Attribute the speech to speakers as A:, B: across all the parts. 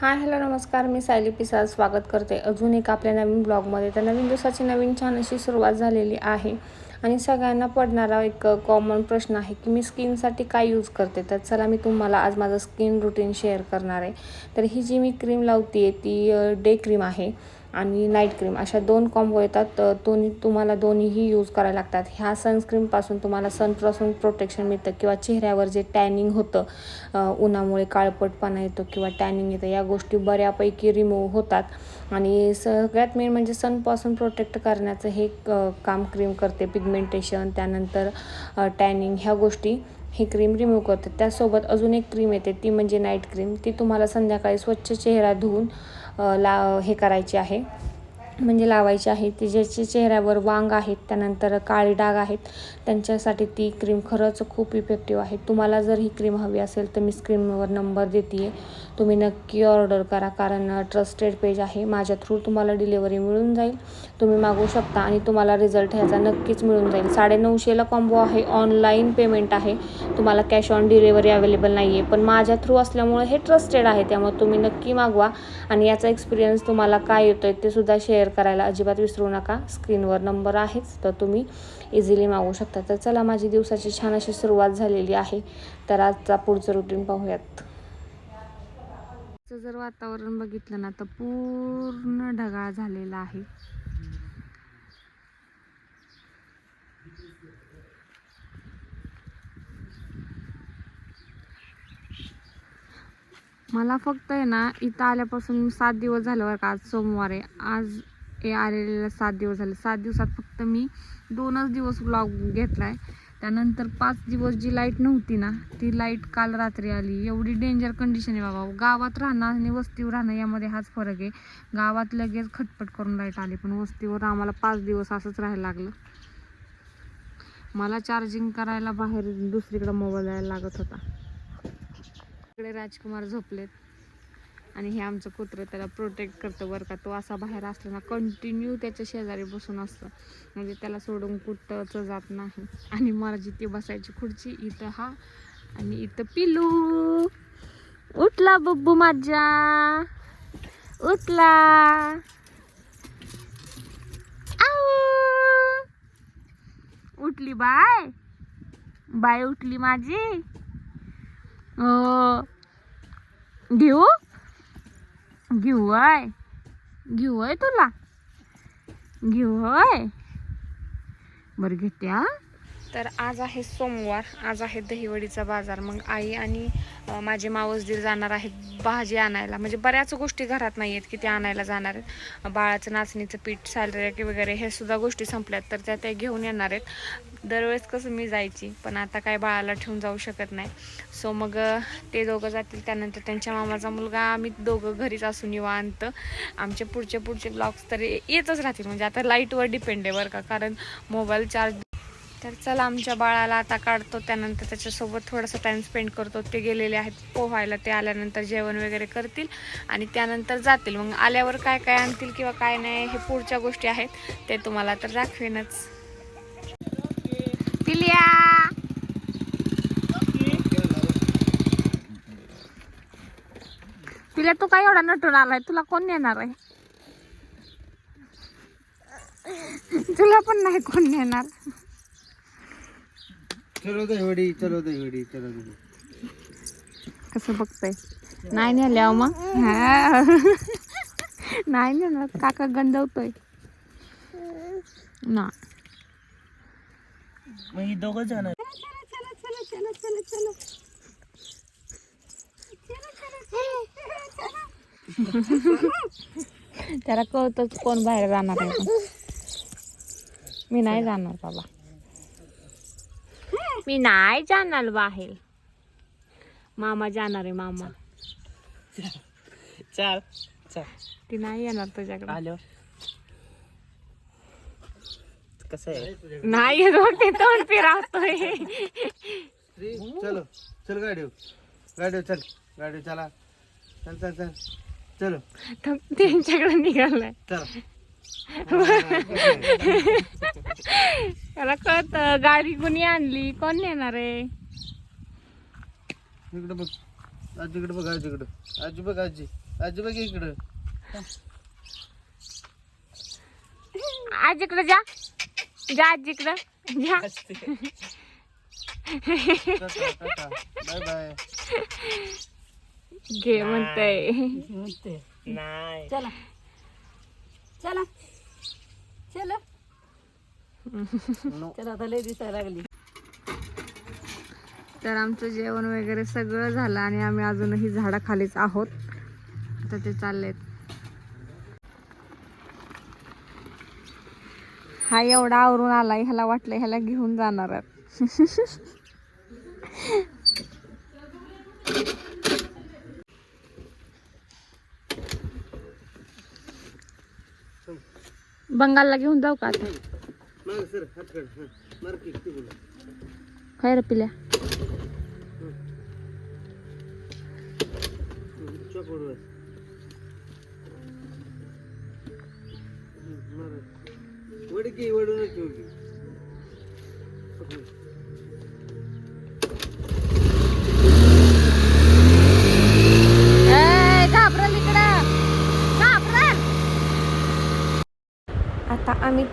A: Hi hello नमस्कार. मी सायली पिसाळ स्वागत करते. अजून एक आपल्या नवीन ब्लॉगमध्ये. तर नवीन दिवसाची नवीन छान अशी सुरुवात झालेली आहे. आणि सगळ्यांना पडणारा एक कॉमन प्रश्न आहे की मी स्किनसाठी काय यूज करते? तर चला मी तुम्हाला आज माझं स्किन रुटीन शेअर करणार आहे. तर ही जी मी क्रीम लावते ती डे क्रीम आहे. आणि नाईट क्रीम अशा दोन कॉम्बो येतात. तर दोन्ही तुम्हाला दोन्हीही यूज करायला लागतात. ह्या सनस्क्रीमपासून तुम्हाला सनपासून प्रोटेक्शन मिळतं किंवा चेहऱ्यावर जे टॅनिंग होतं उन्हामुळे काळपटपणा येतो किंवा टॅनिंग येतं या गोष्टी बऱ्यापैकी रिमूव्ह होतात. आणि सगळ्यात मेन म्हणजे सनपासून प्रोटेक्ट करण्याचं हे क- काम क्रीम करते पिगमेंटेशन त्यानंतर टॅनिंग ह्या गोष्टी ही क्रीम रिमूव्ह करते. त्यासोबत अजून एक क्रीम येते ती म्हणजे नाईट क्रीम ती तुम्हाला संध्याकाळी स्वच्छ चेहरा धुवून ला हे करायचे आहे. म्हणजे लावायचे आहे. ते ज्याच्या चेहऱ्यावर वांग आहेत त्यानंतर काळे डाग आहेत त्यांच्यासाठी ती क्रीम खरंच खूप इफेक्टिव्ह आहे. तुम्हाला जर ही क्रीम हवी असेल तर मी स्क्रीनवर नंबर देते आहे तुम्ही नक्की ऑर्डर करा कारण ट्रस्टेड पेज आहे. माझ्या थ्रू तुम्हाला डिलेवरी मिळून जाईल. तुम्ही मागवू शकता आणि तुम्हाला रिझल्ट ह्याचा नक्कीच मिळून जाईल. साडेनऊशेला कॉम्बो आहे. ऑनलाईन पेमेंट आहे. तुम्हाला कॅश ऑन डिलेवरी अवेलेबल नाही आहे पण माझ्या थ्रू असल्यामुळे हे ट्रस्टेड आहे. त्यामुळे तुम्ही नक्की मागवा आणि याचा एक्सपिरियन्स तुम्हाला काय येतो आहे ते सुद्धा शेअर करायला अजिबात विसरू नका. स्क्रीनवर नंबर आहेच तर तुम्ही इझिली मागवू शकता. तर चला माझी दिवसाची छान अशी सुरुवात झालेली आहे. तर आजचा पुढचं रुटीन पाहूयात. जर वातावरण बघितलं ना तर पूर्ण ढगाळ झालेला आहे. मला फक्त आहे ना इथं आल्यापासून सात दिवस झाले बरं का आज सोमवार आहे. आज हे आलेलेला सात दिवस झाले. सात दिवसात फक्त मी दोनच दिवस ब्लॉग घेतला आहे त्यानंतर पाच दिवस जी लाइट नव्हती ना ती लाइट काल रात्री आली. एवढी डेंजर कंडिशन आहे बाबा. गावात राहणं आणि वस्तीवर राहणं यामध्ये हाच फरक आहे. गावात लगेच खटपट करून लाइट आली पण वस्तीवर आम्हाला पाच दिवस असंच राहायला लागलं. मला चार्जिंग करायला बाहेर दुसरीकडं मोबाईल द्यायला लागत होता. इकडे राजकुमार झोपलेत. आणि हे आमचं कुत्रं त्याला प्रोटेक्ट करतं बरं का. तो असा बाहेर असला ना कंटिन्यू त्याच्या शेजारी बसून असतं. म्हणजे त्याला सोडून कुठंच जात नाही. आणि मला जिथे बसायची खुर्ची इथं हा आणि इथं पिलू उठला बब्बू माझ्या. उठला. उठली बाय. बाय उठली माझी. घेऊ घेऊ आहे घेऊ आहे तुला. घेऊ आहे बरं घेते हा. तर आज आहे सोमवार आज आहे दहीवडीचा बाजार. मग आई आणि माझे मावसदीर जाणार आहेत भाजी आणायला. म्हणजे बऱ्याच गोष्टी घरात नाही आहेत की ते आणायला जाणार आहेत. बाळाचं नाचणीचं पीठ सॅलरी वगैरे हे सुद्धा गोष्टी संपल्यात तर त्या त्या घेऊन येणार आहेत. दरवेळेस कसं मी जायची पण आता काय बाळाला ठेवून जाऊ शकत नाही. सो मग ते दोघं जातील. त्यानंतर त्यांच्या मामाचा मुलगा आम्ही दोघं घरीच असून निवांत. आमचे पुढचे पुढचे ब्लॉग्स तर येतच राहतील. म्हणजे आता लाईटवर डिपेंड आहे बरं का. कारण मोबाईल चार्ज तर चला आमच्या बाळाला आता काढतो त्यानंतर त्याच्यासोबत थोडासा टाईम स्पेंड करतो. ते गेलेले आहेत पोहायला ते आल्यानंतर जेवण वगैरे करतील आणि त्यानंतर जातील. मग आल्यावर काय काय आणतील किंवा काय नाही हे पुढच्या गोष्टी आहेत ते तुम्हाला तर दाखवेनच. पिलिया! पिल्या तू काय एवढा नटून आलाय? तुला कोण नेणार आहे? तुला पण नाही कोण नेणार.
B: चलो दहीवडी चलो दहीवडी चलो दही
A: कसं बघतंय? नाही नेल्या मग? हा. नाही नेणार. काका गंजवतोय. ना.
B: मग ही दोघं जण
A: त्याला कळतच कोण बाहेर जाणार आहे. मी नाही जाणार बाबा. मी नाही जाणार बाहेर. मामा जाणार आहे मामा.
B: चाल चाल.
A: ती नाही येणार तुझ्याकडे.
B: आलो कसं आहे?
A: नाही येत बघ, ते तोंड फिरावतोय.
B: चलो चल गाडी गाडी चल गाडी चला. चल चल चल. चलो.
A: तो त्यांच्याकडे निघालाय.
B: चला.
A: त्याला कळत गाडी कोणी आणली? कोण नेणार आहे?
B: इकडे बघ. आजीकडे बघ आजीकडे आजी बघ आजी. आजी बघ इकडं.
A: आजीकडे जा. जा आजीकडं जा.
B: Bye bye.
A: घे म्हणतंय.
C: म्हणते नाही. चला. चला. चला. तर आता लय दिसायला लागली.
A: तर आमचं जेवण वगैरे सगळं झालं आणि आम्ही अजूनही झाडाखालीच आहोत. तर ते चाललेत. हा एवढा आवरून आला ह्याला वाटलं ह्याला घेऊन जाणार बंगालला घेऊन जाऊ का आता?
B: माग सर हात काढ हं.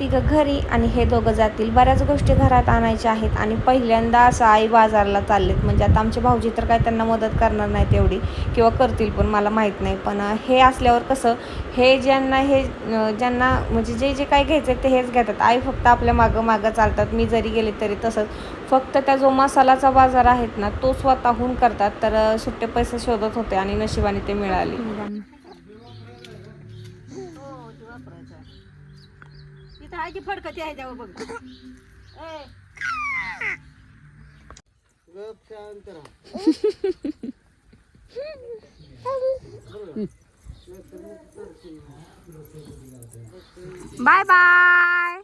A: तिघं घरी आणि हे दोघं जातील. बऱ्याच गोष्टी घरात आणायच्या आहेत आणि पहिल्यांदा असं आई बाजारला चाललेत. म्हणजे आता आमचे भाऊजी तर काय त्यांना मदत करणार नाहीत एवढी किंवा करतील पण मला माहीत नाही. पण हे असल्यावर कसं हे ज्यांना हे ज्यांना म्हणजे जे जे काय घ्यायचं ते हेच घेतात. आई फक्त आपल्या मागं मागं चालतात. मी जरी गेले तरी तसंच. फक्त त्या जो मसालाचा बाजार आहेत ना तो स्वतःहून करतात. तर सुट्टे पैसे शोधत होते आणि नशिबाने ते मिळाले.
C: आहे की फडकं ते आहे त्यावर बघ. ए,
B: गप शांत राहा.
A: Bye bye.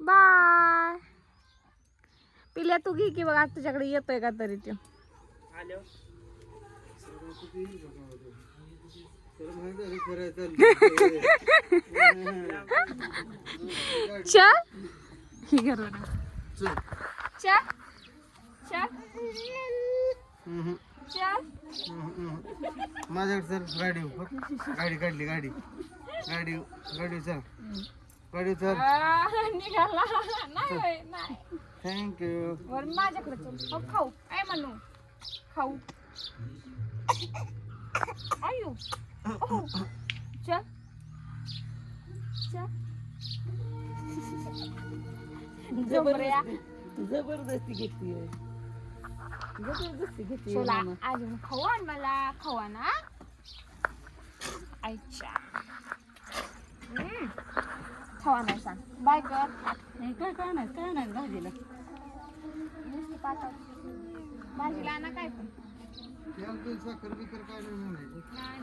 A: बाय. पिल्या तू घे की बघ आज तुझ्याकडे येतोय का तरी तो चल. ही
B: चल. हम्म, हम्म. माझ्याकडे चल गाडी गाडी काढली गाडी. गाडी गाडी चल. गाडी चल.
A: निघाला. नाही
B: थँक्यू
A: माझ्याकडे चल. हो, खाऊ. काय म्हणू खाऊ. आयु. चल. झोपऱ्या.
C: जबरदस्ती. घेतली जबरदस्ती घेतली
A: चला अजून खाऊ आण मला. खाऊ आण हा. आईच्या हम्म. खाऊ आणायला सांग. बाय कर.
C: नाही काय काय नाही काय नाही भाजीला?
A: नुसती पाठव भाजीला आणा काय पण.
B: साखर बिकर काय नाही म्हणायचं.
A: नाही.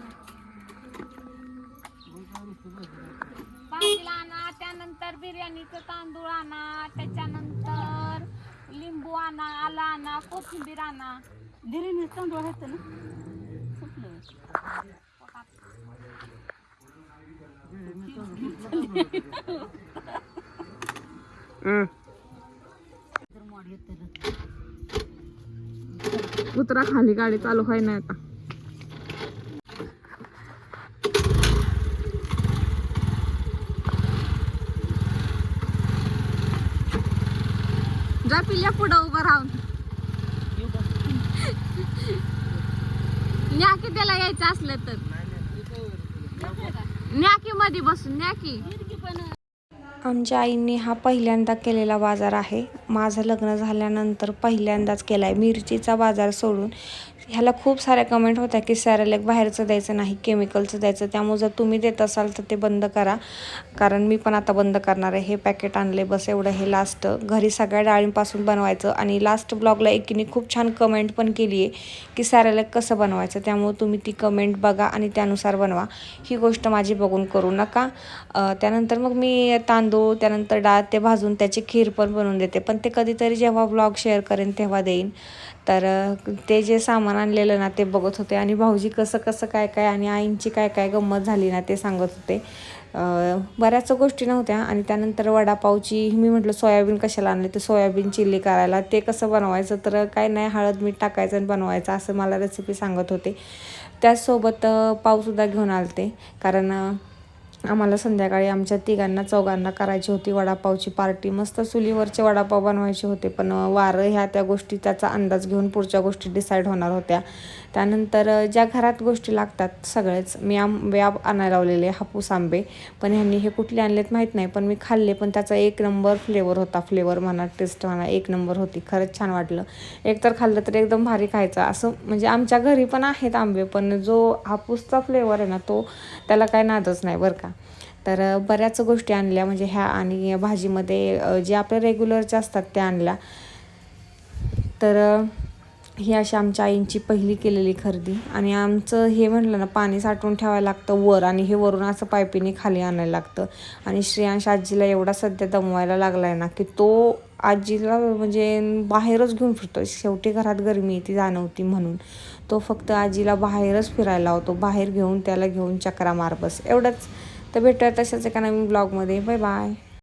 A: भाजीला आणा त्यानंतर बिर्याणीचं तांदूळ आणा त्याच्यानंतर लिंबू आणा आला आणा कोथिंबीर आणा.
C: दिरीने तांदूळ आहेत ना. सुटलं. तर मोड येतं
A: उतरा खाली गाडी चालू होय नाही आता. पिल्या पुढं उभं राहून. न्याकी त्याला यायचं असलं तर. न्याकी मध्ये बसून न्याकी. आमच्या आईने हा पहिल्यांदा केलेला बाजार आहे. माझं लग्न झाल्यानंतर पहिल्यांदाच केला आहे मिरचीचा बाजार सोडून ह्याला खूप साऱ्या कमेंट होत्या की सॅरेलेक बाहेरचं द्यायचं नाही केमिकलचं द्यायचं. त्यामुळे जर तुम्ही देत असाल तर ते बंद करा. कारण मी पण आता बंद करणार आहे. हे पॅकेट आणले बस एवढं. हे लास्ट घरी सगळ्या डाळींपासून बनवायचं. आणि लास्ट ब्लॉगला एकीने खूप छान कमेंट पण केली आहे की सॅरेलेक कसं बनवायचं. त्यामुळे तुम्ही ती कमेंट बघा आणि त्यानुसार बनवा. ही गोष्ट माझी बघून करू नका. त्यानंतर मग मी तांदूळ त्यानंतर डाळ ते भाजून त्याची खीर पण बनवून देते. पण ते कधीतरी जेव्हा ब्लॉग शेअर करेन तेव्हा देईन. तर ते जे सामान आणलेलं ना ते बघत होते. आणि भाऊजी कसं कसं काय काय आणि आईंची काय काय गंमत झाली ना ते सांगत होते. बऱ्याच गोष्टी नव्हत्या. आणि त्यानंतर वडापावची मी म्हटलं सोयाबीन कशाला आणले? तर सोयाबीन चिल्ली करायला. ते कसं बनवायचं? तर काय नाही हळद मीठ टाकायचं आणि बनवायचं असं मला रेसिपी सांगत होते. त्याचसोबत पावसुद्धा घेऊन आलते. कारण आम्हाला संध्याकाळी आमच्या तिघांना चौघांना करायची होती वडापावची पार्टी. मस्त चुलीवरचे वडापाव बनवायचे होते पण वारं ह्या त्या गोष्टी त्याचा अंदाज घेऊन पुढच्या गोष्टी डिसाईड होणार होत्या. त्यानंतर ज्या घरात गोष्टी लागतात सगळेच मी आंबे आब- आणायला लावलेले हापूस आंबे पण ह्यांनी हे कुठले आणलेत माहीत नाही पण मी खाल्ले पण त्याचा एक नंबर फ्लेवर होता फ्लेवर म्हणा टेस्ट म्हणा एक नंबर होती खरंच छान वाटलं. एक तर खाल्लं तर एकदम भारी खायचं असं म्हणजे आमच्या घरी पण आहेत आंबे पण जो हापूसचा फ्लेवर आहे ना तो त्याला काय नादच नाही बरं का. तर बऱ्याच गोष्टी आणल्या म्हणजे ह्या आणि भाजीमध्ये जे आपल्या रेग्युलरच्या असतात त्या आणल्या. तर ही अशी आमच्या आईंची पहिली केलेली खरेदी. आणि आमचं हे म्हटलं ना पाणी साठवून ठेवायला लागतं वर आणि हे वरून असं पायपीने खाली आणायला लागतं. आणि श्रेयांश आजीला एवढा सध्या दमवायला लागला आहे ना की तो आजीला म्हणजे बाहेरच घेऊन फिरतो शेवटी घरात गरमी ती जाणवती म्हणून. तो फक्त आजीला बाहेरच फिरायला होतो बाहेर घेऊन त्याला घेऊन चक्रा मार बस. एवढंच. तर भेटूया तशाच एका नवीन ब्लॉगमध्ये. Bye bye.